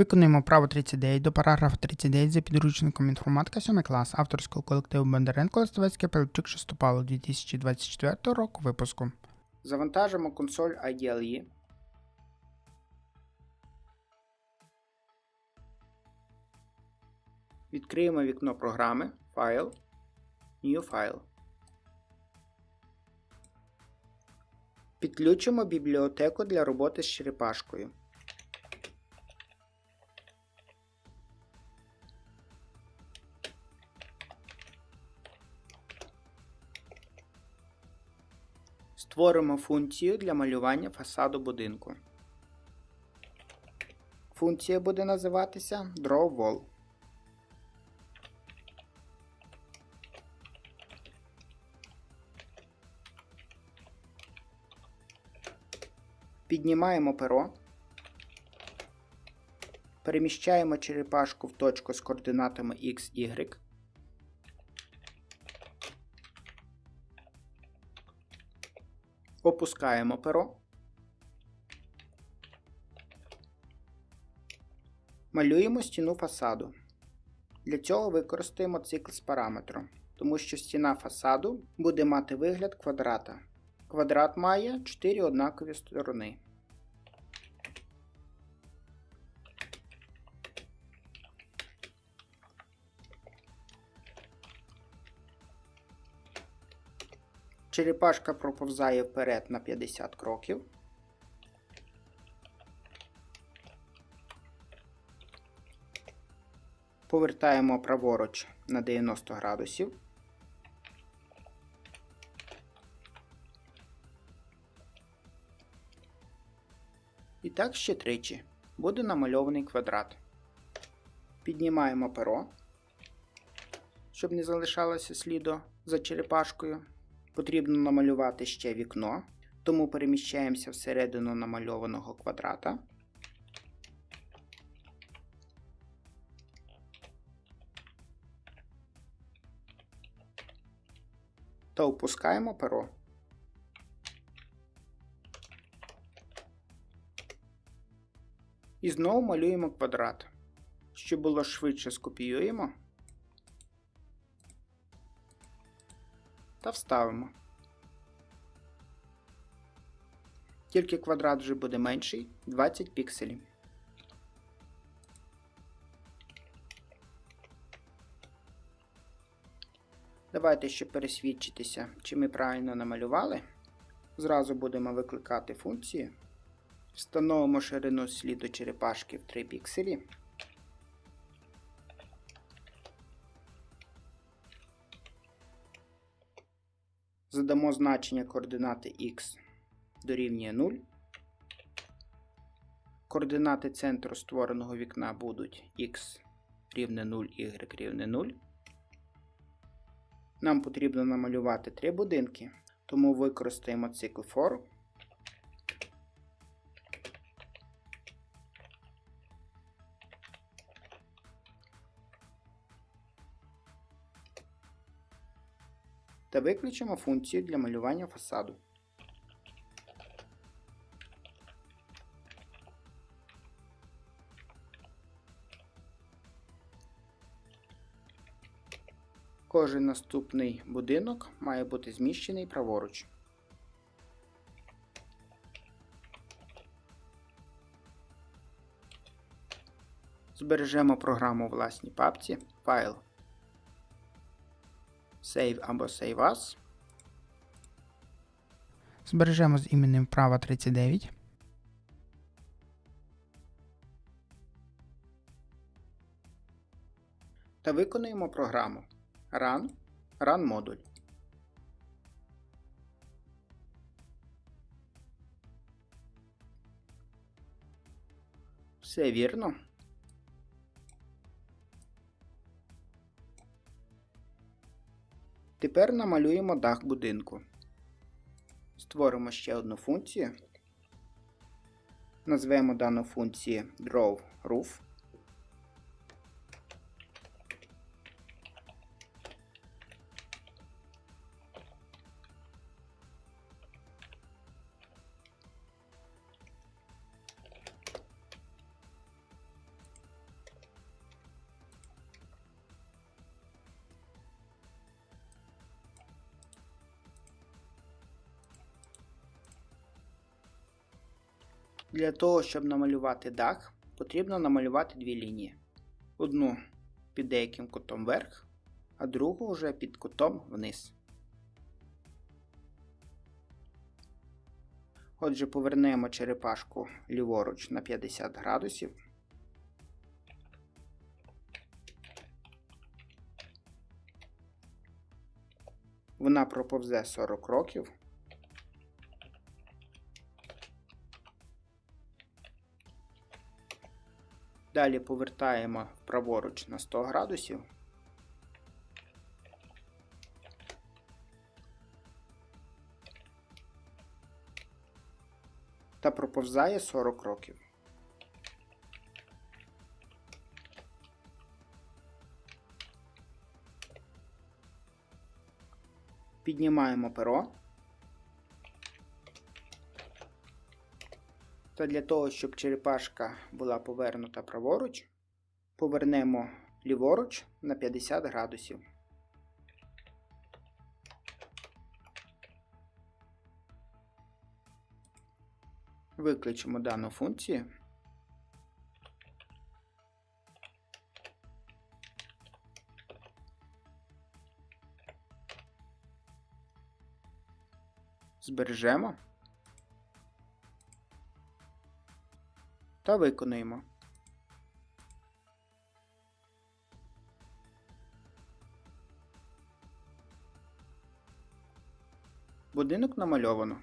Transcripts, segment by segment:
Виконуємо право 39 до параграфу 39 за підручником інформатика 7 клас авторського колективу Бондаренко Листовецький Пилипчук Шестопало 2024 року випуску. Завантажимо консоль IDLE. Відкриємо вікно програми Файл, New File. Підключимо бібліотеку для роботи з черепашкою. Створимо функцію для малювання фасаду будинку. Функція буде називатися DrawWall. Піднімаємо перо. Переміщаємо черепашку в точку з координатами X, Y. Опускаємо перо. Малюємо стіну фасаду. Для цього використаємо цикл з параметром, тому що стіна фасаду буде мати вигляд квадрата. Квадрат має 4 однакові сторони. Черепашка проповзає вперед на 50 кроків. Повертаємо праворуч на 90 градусів. І так ще тричі. Буде намальований квадрат. Піднімаємо перо, щоб не залишалося сліду за черепашкою. Потрібно намалювати ще вікно, тому переміщаємося всередину намальованого квадрата. Та опускаємо перо. І знову малюємо квадрат. Щоб було швидше скопіюємо та вставимо. Тільки квадрат вже буде менший 20 пікселів. Давайте ще пересвідчитися, чи ми правильно намалювали. Зразу будемо викликати функції. Встановимо ширину сліду черепашки в 3 пікселі. Задамо значення координати Х дорівнює 0. Координати центру створеного вікна будуть x рівне 0, y рівне 0. Нам потрібно намалювати три будинки, тому використаємо цикл for. Та виключимо функцію для малювання фасаду. Кожен наступний будинок має бути зміщений праворуч. Збережемо програму власній папці Файл. Save або Save As. Збережемо з іменем права 39. Та виконуємо програму Run, Run модуль. Все вірно. Тепер намалюємо дах будинку. Створимо ще одну функцію. Назвемо дану функцію Draw Roof. Для того, щоб намалювати дах, потрібно намалювати дві лінії. Одну під деяким кутом вверх, а другу вже під кутом вниз. Отже, повернемо черепашку ліворуч на 50 градусів. Вона проповзе 40 років. Далі повертаємо праворуч на 100 градусів. Та проповзає 40 років. Піднімаємо перо. Та для того, щоб черепашка була повернута праворуч, повернемо ліворуч на 50 градусів. Виключимо дану функцію. Збережемо. Та виконуємо. Будинок намальовано.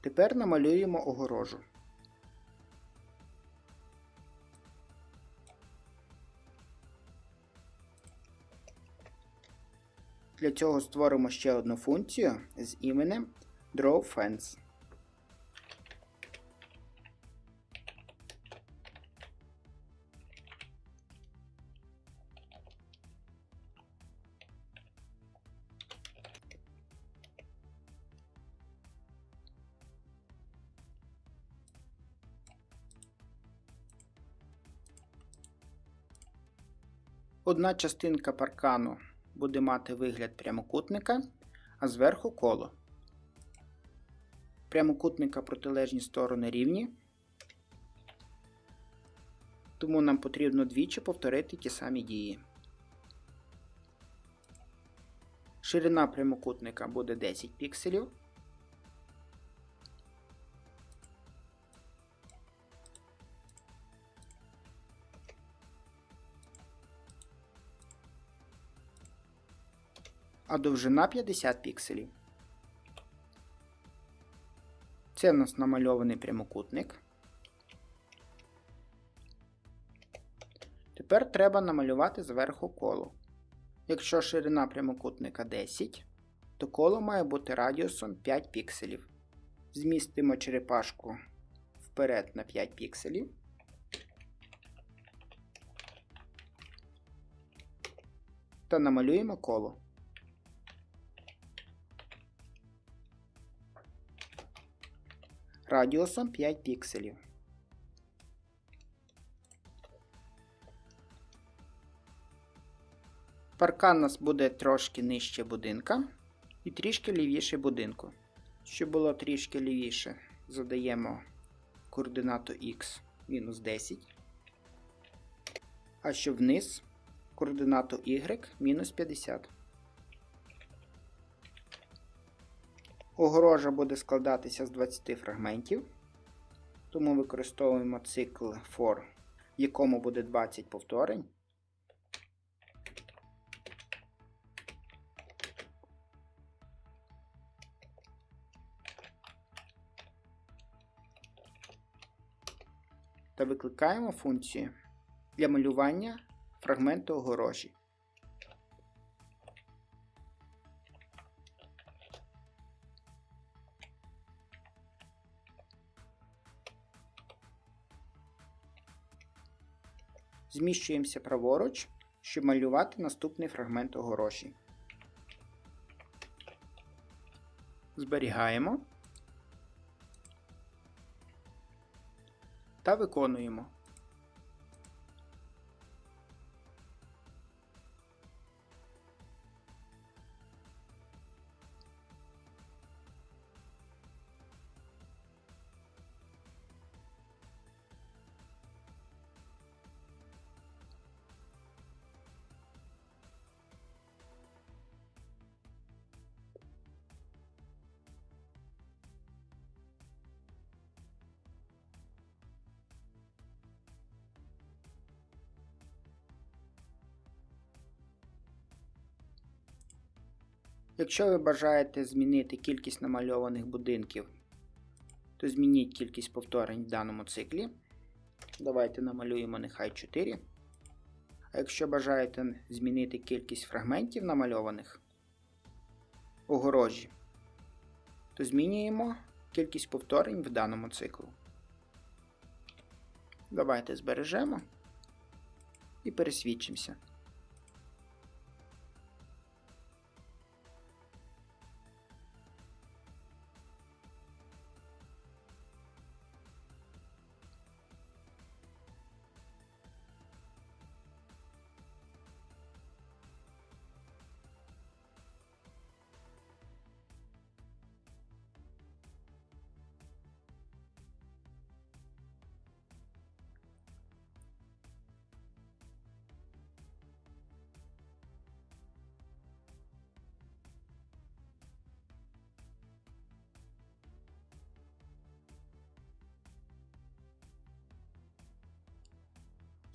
Тепер намалюємо огорожу. Для цього створимо ще одну функцію з іменем drawFence. Одна частинка паркану буде мати вигляд прямокутника, а зверху коло. Прямокутника протилежні сторони рівні, тому нам потрібно двічі повторити ті самі дії. Ширина прямокутника буде 10 пікселів. А довжина 50 пікселів. Це в нас намальований прямокутник. Тепер треба намалювати зверху коло. Якщо ширина прямокутника 10, то коло має бути радіусом 5 пікселів. Змістимо черепашку вперед на 5 пікселів. Та намалюємо коло. Радіусом 5 пікселів. Паркан у нас буде трошки нижче будинка і трішки лівіше будинку. Щоб було трішки лівіше, задаємо координату x мінус 10. А щоб вниз координату y мінус 50. Огорожа буде складатися з 20 фрагментів, тому використовуємо цикл for, в якому буде 20 повторень. Та викликаємо функцію для малювання фрагменту огорожі. Зміщуємося праворуч, щоб малювати наступний фрагмент огороші. Зберігаємо та виконуємо. Якщо ви бажаєте змінити кількість намальованих будинків, то змініть кількість повторень в даному циклі. Давайте намалюємо нехай 4. А якщо бажаєте змінити кількість фрагментів намальованих огорожі, то змінюємо кількість повторень в даному циклу. Давайте збережемо і пересвідчимося.